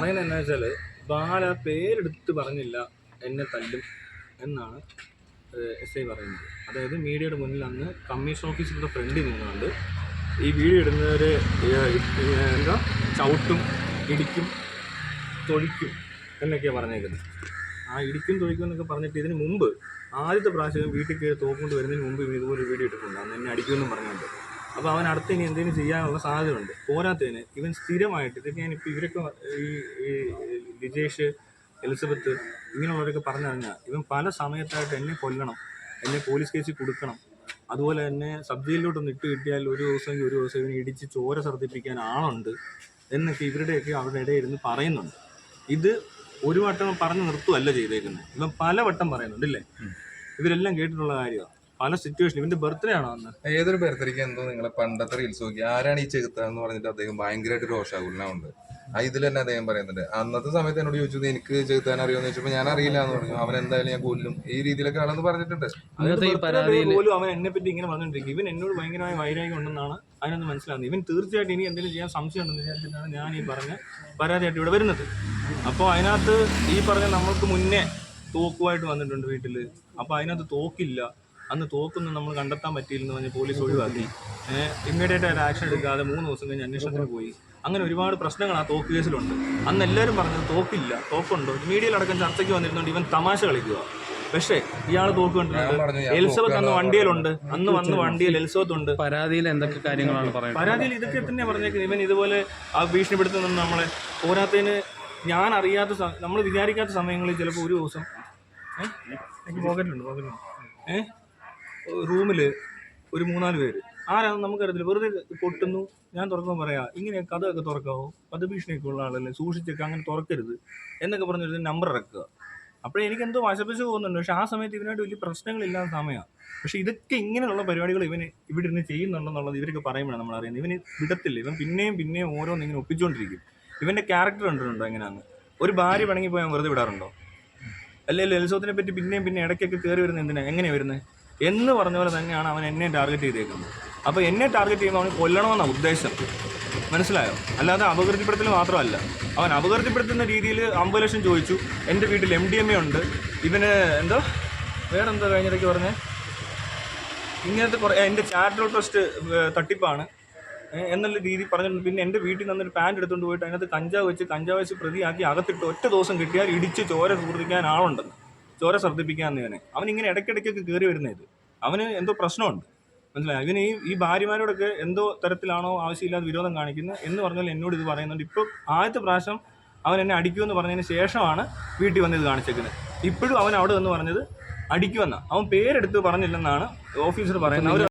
പറയുന്നത് എന്താ വെച്ചാൽ ബാല പേരെടുത്ത് പറഞ്ഞില്ല എന്നെ തല്ലും എന്നാണ് എസ് ഐ പറയുന്നത്. അതായത് മീഡിയയുടെ മുന്നിൽ അന്ന് കമ്മീഷൻ ഓഫീസറുടെ ഫ്രണ്ടിൽ നിന്നുകൊണ്ട് ഈ വീഡിയോ ഇടുന്നവരെ എന്താ ചവിട്ടും ഇടിക്കും തൊഴിക്കും എന്നൊക്കെയാണ് പറഞ്ഞേക്കുന്നത്. ആ ഇടിക്കും തൊഴിക്കും എന്നൊക്കെ പറഞ്ഞിട്ട് ഇതിന് മുമ്പ് ആദ്യത്തെ പ്രാവശ്യം വീട്ടിൽ കയറി തോക്കൊണ്ട് വരുന്നതിന് മുമ്പ് ഇതുപോലെ വീഡിയോ ഇട്ടിട്ടുണ്ട്. അന്ന് എന്നെ അടിക്കുമെന്നും പറഞ്ഞുകൊണ്ട്. അപ്പോൾ അവൻ അടുത്ത് ഇനി എന്തെങ്കിലും ചെയ്യാനുള്ള സാധ്യതയുണ്ട്. പോരാത്തതിന് ഇവൻ സ്ഥിരമായിട്ട് ഇതൊക്കെ ഞാനിപ്പോൾ ഇവരൊക്കെ ഈ ഈ ലിജേഷ് എലിസബത്ത് ഇങ്ങനെയുള്ളവരൊക്കെ പറഞ്ഞറിഞ്ഞാൽ ഇവൻ പല സമയത്തായിട്ട് എന്നെ കൊല്ലണം എന്നെ പോലീസ് കേസിൽ കൊടുക്കണം. അതുപോലെ തന്നെ സബ് ജയിലിലോട്ടൊന്ന് ഇട്ട് കിട്ടിയാൽ ഒരു ദിവസം ഒരു ദിവസം ഇവനെ ഇടിച്ച് ചോര സർദിപ്പിക്കാൻ ആളുണ്ട് എന്നൊക്കെ ഇവരുടെയൊക്കെ അവരുടെ ഇടയിൽ ഇരുന്ന് പറയുന്നുണ്ട്. ഇത് ഒരു വട്ടം പറഞ്ഞു നിർത്തുമല്ല ചെയ്തേക്കുന്നത് ഇവൻ പല വട്ടം പറയുന്നുണ്ട് ഇല്ലേ? ഇവരെല്ലാം കേട്ടിട്ടുള്ള കാര്യമാണ് പല സിറ്റുവേഷൻ ഇവന്റെ ബർത്ത്ഡേ ആണോ അന്ന്? ഏതൊരു ബർത്ത്ഡേക്ക് എന്തോ നിങ്ങളെ പണ്ടത്തെ റീൽസ് നോക്കി ആരാണ് ഈ ചെകുത്ത എന്ന് പറഞ്ഞിട്ട് അദ്ദേഹം ഭയങ്കരമായിട്ട് രോഷാകുലനുണ്ട് ആ ഇതിൽ തന്നെ അദ്ദേഹം പറയുന്നുണ്ട് അന്നത്തെ സമയത്ത് എന്നോട് ചോദിച്ചത് എനിക്ക് ചെകുത്താൻ അറിയുമെന്ന് ചോദിച്ചപ്പോൾ ഞാൻ അറിയില്ല എന്ന് പറഞ്ഞു. അവൻ എന്തായാലും ഞാൻ കൊല്ലും. ഈ രീതിയിലൊക്കെ ആണെന്ന് പറഞ്ഞിട്ടുണ്ട്. അന്നത്തെ ഈ birthday പോലും അവൻ എന്നെ പറ്റി ഇങ്ങനെ പറഞ്ഞിട്ടുണ്ട് ഇവൻ എന്നോട് ഭയങ്കരമായ വൈരാഗ്യം ഉണ്ടെന്നാണ് അതിനൊന്ന് മനസ്സിലാകുന്നത് ഇവൻ തീർച്ചയായിട്ടും ഇനി എന്തെങ്കിലും ചെയ്യാൻ സംശയം ഉണ്ടെന്ന് വിചാരിച്ചിട്ടാണ് ഞാൻ ഈ പറഞ്ഞ പരാതിയായിട്ട് ഇവിടെ വരുന്നത്. അപ്പോൾ അതിനകത്ത് ഈ പറഞ്ഞ നമ്മൾക്ക് മുന്നേ തോക്കുമായിട്ട് വന്നിട്ടുണ്ട് വീട്ടിൽ അപ്പോൾ അതിനകത്ത് തോക്കില്ല. അന്ന് തോക്കൊന്നും നമ്മൾ കണ്ടെത്താൻ പറ്റിയില്ലെന്ന് പറഞ്ഞ് പോലീസ് ഒഴിവാക്കി. ഇമ്മീഡിയറ്റ് ആയിട്ട് ആക്ഷൻ എടുക്കാതെ മൂന്ന് ദിവസം കഴിഞ്ഞ് അന്വേഷണത്തിന് പോയി. അങ്ങനെ ഒരുപാട് പ്രശ്നങ്ങൾ ആ തോക്ക് കേസിലുണ്ട്. അന്ന് എല്ലാവരും പറഞ്ഞത് തോക്കില്ല തോക്കുണ്ടോ? മീഡിയയിലടക്കം ചർച്ചയ്ക്ക് വന്നിരുന്നുണ്ട് ഇവൻ തമാശ കളിക്കുക. പക്ഷേ ഇയാൾ തോക്ക് കണ്ടിട്ടുണ്ട്. എലിസബത്ത് അന്ന് വണ്ടിയിലുണ്ട്. അന്ന് വന്ന് വണ്ടിയിൽ എലിസബത്ത് ഉണ്ട് പരാതിയിൽ എന്തൊക്കെ കാര്യങ്ങളാണ് പറയുന്നത്? പരാതിയിൽ ഇതൊക്കെ തന്നെ പറഞ്ഞേക്കുന്നത്. ഇവൻ ഇതുപോലെ ആ ഭീഷണിപ്പെടുത്തുന്ന നമ്മളെ പോരാത്തതിന് ഞാൻ അറിയാത്ത നമ്മൾ വിചാരിക്കാത്ത സമയങ്ങളിൽ ചിലപ്പോൾ ഒരു ദിവസം ഏഹ് പോകലുണ്ട് പോക്കറ്റിലുണ്ട് പോക്കറ്റിലുണ്ട് ഏഹ് റൂമിൽ ഒരു മൂന്നാൽ പേര്. ആരാണെന്ന് നമുക്കറിയത്തില്ല. വെറുതെ പൊട്ടുന്നു. ഞാൻ തുറക്കാൻ പറയാം ഇങ്ങനെ കഥയൊക്കെ തുറക്കാവോ? വധഭീഷണിയൊക്കെ ഉള്ള ആളല്ലേ? സൂക്ഷിച്ചൊക്കെ അങ്ങനെ തുറക്കരുത്. എന്നൊക്കെ പറഞ്ഞൊരു നമ്പർ ഇറക്കുക. അപ്പോഴേ എനിക്ക് എന്തോ വശപ്പിച്ച് പോകുന്നുണ്ട്. പക്ഷെ ആ സമയത്ത് ഇവനായിട്ട് വലിയ പ്രശ്നങ്ങളില്ലാത്ത സമയമാണ്. പക്ഷെ ഇതൊക്കെ ഇങ്ങനെയുള്ള പരിപാടികൾ ഇവന് ഇവിടെ ഇരുന്ന് ചെയ്യുന്നുണ്ടെന്നുള്ളത് ഇവരൊക്കെ പറയുമ്പോഴാണ് നമ്മൾ അറിയുന്നത്. ഇവന് വിടത്തില്ല. ഇവൻ പിന്നെയും പിന്നെയും ഓരോന്ന് ഇങ്ങനെ ഒപ്പിച്ചുകൊണ്ടിരിക്കും ഇവന്റെ ക്യാരക്ടർ കണ്ടിട്ടുണ്ടോ എങ്ങനെയാണ് ഒരു ഭാര്യ പണങ്ങി പോയാൽ വെറുതെ വിടാറുണ്ടോ? അല്ലെങ്കിൽ എലിസബത്തിനെ പറ്റി പിന്നെയും പിന്നെ ഇടയ്ക്കൊക്കെ കയറി വരുന്നത് എന്തിനാ? എങ്ങനെയാണ് വരുന്നത്? എന്ന് പറഞ്ഞ പോലെ തന്നെയാണ് അവൻ എന്നെ ടാർഗറ്റ് ചെയ്തേക്കുന്നത്. അപ്പോൾ എന്നെ ടാർഗറ്റ് ചെയ്യുമ്പോൾ അവന് കൊല്ലണമെന്നാണ് ഉദ്ദേശം. മനസ്സിലായോ? അല്ലാതെ അപകീർത്തിപ്പെടുത്തൽ മാത്രമല്ല. അവൻ അപകീർത്തിപ്പെടുത്തുന്ന രീതിയിൽ അമ്പത് ലക്ഷം ചോദിച്ചു. എന്റെ വീട്ടിൽ എം ഡി എം എ ഉണ്ട്. ഇവന് എന്തോ? വേറെന്തോ കഴിഞ്ഞിടയ്ക്ക് പറഞ്ഞേ? ഇങ്ങനത്തെ കുറേ എന്റെ ചാരിറ്റബിൾ ട്രസ്റ്റ് തട്ടിപ്പാണ്. എന്നുള്ള രീതി പറഞ്ഞിട്ടുണ്ട്. പിന്നെ എന്റെ വീട്ടിൽ നിന്നൊരു പാന്റ് എടുത്തുകൊണ്ട് പോയിട്ട് അതിനകത്ത് കഞ്ചാവ് വെച്ച് കഞ്ചാവ് വെച്ച് പ്രതിയാക്കി അകത്തിട്ട് ഒറ്റ ദിവസം കിട്ടിയാൽ ഇടിച്ച് ചോര സുഹൃത്തിക്കാൻ ആളുണ്ടെന്ന്. ചോര ശ്രദ്ധിപ്പിക്കാൻ ഇവനെ അവൻ ഇങ്ങനെ ഇടയ്ക്കിടയ്ക്കൊക്കെ കയറി വരുന്നത് അവന് എന്തോ പ്രശ്നമുണ്ട്. മനസ്സിലായി? ഇവന് ഈ ഈ ഭാര്യമാരോടൊക്കെ എന്തോ തരത്തിലാണോ ആവശ്യമില്ലാതെ വിരോധം കാണിക്കുന്നത് എന്ന് പറഞ്ഞാൽ എന്നോട് ഇത് പറയുന്നുണ്ട്. ഇപ്പോൾ ആദ്യത്തെ പ്രാവശ്യം അവൻ എന്നെ അടിക്കുമെന്ന് പറഞ്ഞതിന് ശേഷമാണ് വീട്ടിൽ വന്ന് ഇത് കാണിച്ചേക്കുന്നത്. ഇപ്പോഴും അവൻ അവിടെ വന്ന് പറഞ്ഞത് അടിക്കുമെന്നാണ് അവൻ പേരെടുത്ത് പറഞ്ഞില്ലെന്നാണ് ഓഫീസർ പറയുന്നത്.